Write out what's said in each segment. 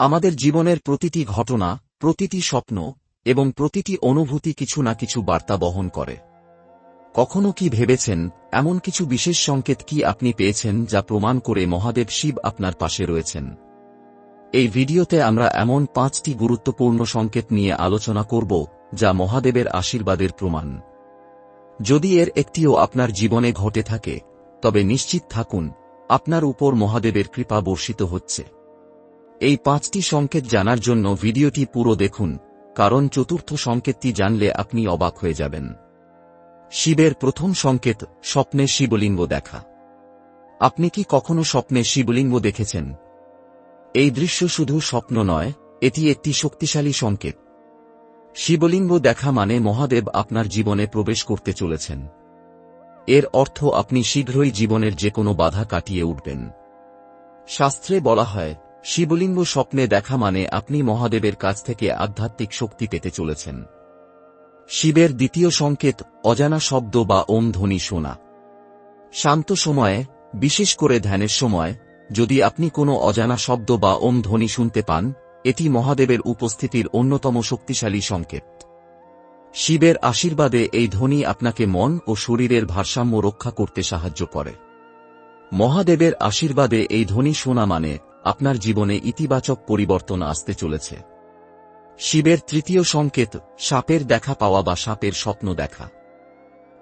আমাদের জীবনের প্রতিটি ঘটনা, প্রতিটি স্বপ্ন এবং প্রতিটি অনুভূতি কিছু না কিছু বার্তা বহন করে। কখনো কি ভেবেছেন, এমন কিছু বিশেষ সংকেত কি আপনি পেয়েছেন যা প্রমাণ করে মহাদেব শিব আপনার পাশে রয়েছেন? এই ভিডিওতে আমরা এমন পাঁচটি গুরুত্বপূর্ণ সংকেত নিয়ে আলোচনা করব, যা মহাদেবের আশীর্বাদের প্রমাণ। যদি এর একটিও আপনার জীবনে ঘটে থাকে, তবে নিশ্চিত থাকুন, আপনার উপর মহাদেবের কৃপা বর্ষিত হচ্ছে। এই পাঁচটি সংকেত জানার জন্য ভিডিওটি পুরো দেখুন, কারণ চতুর্থ সংকেতটি জানলে আপনি অবাক হয়ে যাবেন। শিবের প্রথম সংকেত স্বপ্নে শিবলিঙ্গ দেখা। আপনি কি কখনো স্বপ্নে শিবলিঙ্গ দেখেছেন? এই দৃশ্য শুধু স্বপ্ন নয়, এটি একটি শক্তিশালী সংকেত। শিবলিঙ্গ দেখা মানে মহাদেব আপনার জীবনে প্রবেশ করতে চলেছেন। এর অর্থ আপনি শীঘ্রই জীবনের যে কোনো বাধা কাটিয়ে উঠবেন। শাস্ত্রে বলা হয় শিবলিঙ্গ স্বপ্নে দেখা মানে আপনি মহাদেবের কাছ থেকে আধ্যাত্মিক শক্তি পেতে চলেছেন। শিবের দ্বিতীয় সংকেত, অজানা শব্দ বা ওম ধ্বনি শোনা। শান্ত সময়ে, বিশেষ করে ধ্যানের সময়, যদি আপনি কোনো অজানা শব্দ বা ওম ধ্বনি শুনতে পান, এটি মহাদেবের উপস্থিতির অন্যতম শক্তিশালী সংকেত। শিবের আশীর্বাদে এই ধ্বনি আপনাকে মন ও শরীরের ভারসাম্য রক্ষা করতে সাহায্য করে। মহাদেবের আশীর্বাদে এই ধ্বনি শোনা মানে আপনার জীবনে ইতিবাচক পরিবর্তন আসতে চলেছে। শিবের তৃতীয় সংকেত, সাপের দেখা পাওয়া বা সাপের স্বপ্ন দেখা।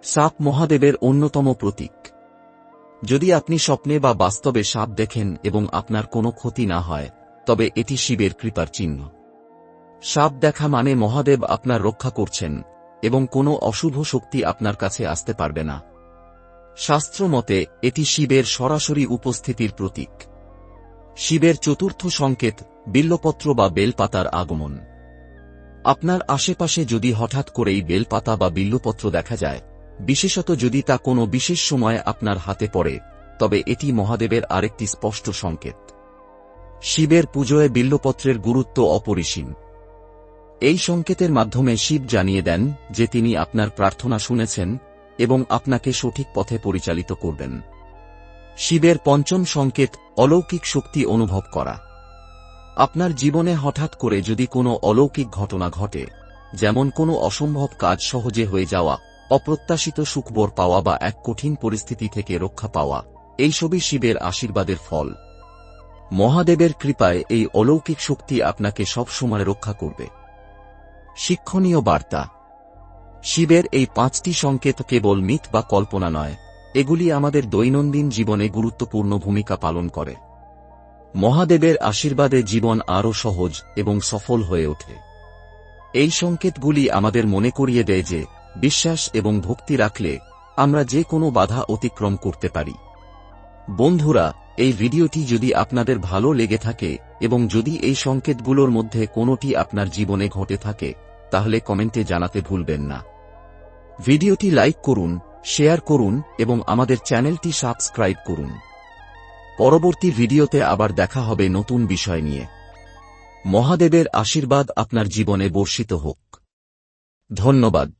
সাপ মহাদেবের অন্যতম প্রতীক। যদি আপনি স্বপ্নে বা বাস্তবে সাপ দেখেন এবং আপনার কোনো ক্ষতি না হয়, তবে এটি শিবের কৃপার চিহ্ন। সাপ দেখা মানে মহাদেব আপনার রক্ষা করছেন, এবং কোনো অশুভ শক্তি আপনার কাছে আসতে পারবে না। শাস্ত্র মতে, এটি শিবের সরাসরি উপস্থিতির প্রতীক। শিবের চতুর্থ সংকেত, বিল্লপত্র বা বেলপাতার আগমন। আপনার আশেপাশে যদি হঠাৎ করেই বেলপাতা বা বিল্লপত্র দেখা যায়, বিশেষত যদি তা কোনো বিশেষ সময় আপনার হাতে পড়ে, তবে এটি মহাদেবের আরেকটি স্পষ্ট সংকেত। শিবের পুজোয় বিল্লপত্রের গুরুত্ব অপরিসীম। এই সংকেতের মাধ্যমে শিব জানিয়ে দেন যে তিনি আপনার প্রার্থনা শুনেছেন এবং আপনাকে সঠিক পথে পরিচালিত করবেন। শিবের পঞ্চম সংকেত, অলৌকিক শক্তি অনুভব করা। আপনার জীবনে হঠাৎ করে যদি কোনো অলৌকিক ঘটনা ঘটে, যেমন কোনো অসম্ভব কাজ সহজে হয়ে যাওয়া, অপ্রত্যাশিত সুখবর পাওয়া বা এক কঠিন পরিস্থিতি থেকে রক্ষা পাওয়া, এইসবই শিবের আশীর্বাদের ফল। মহাদেবের কৃপায় এই অলৌকিক শক্তি আপনাকে সবসময় রক্ষা করবে। শিক্ষণীয় বার্তা। শিবের এই পাঁচটি সংকেত কেবল মিথ বা কল্পনা নয় এগুলি আমাদের দৈনন্দিন জীবনে গুরুত্বপূর্ণ ভূমিকা পালন করে। মহাদেবের আশীর্বাদে জীবন আরও সহজ এবং সফল হয়ে ওঠে। এই সংকেতগুলি আমাদের মনে করিয়ে দেয় যে, বিশ্বাস এবং ভক্তি রাখলে আমরা যে কোনো বাধা অতিক্রম করতে পারি। বন্ধুরা, এই ভিডিওটি যদি আপনাদের ভালো লেগে থাকে এবং যদি এই সংকেতগুলোর মধ্যে কোনোটি আপনার জীবনে ঘটে থাকে, তাহলে কমেন্টে জানাতে ভুলবেন না। ভিডিওটি লাইক করুন শেয়ার করুন এবং আমাদের চ্যানেলটি সাবস্ক্রাইব করুন। পরবর্তী ভিডিওতে আবার দেখা হবে নতুন বিষয় নিয়ে। মহাদেবের আশীর্বাদ আপনার জীবনে বর্ষিত হোক। ধন্যবাদ।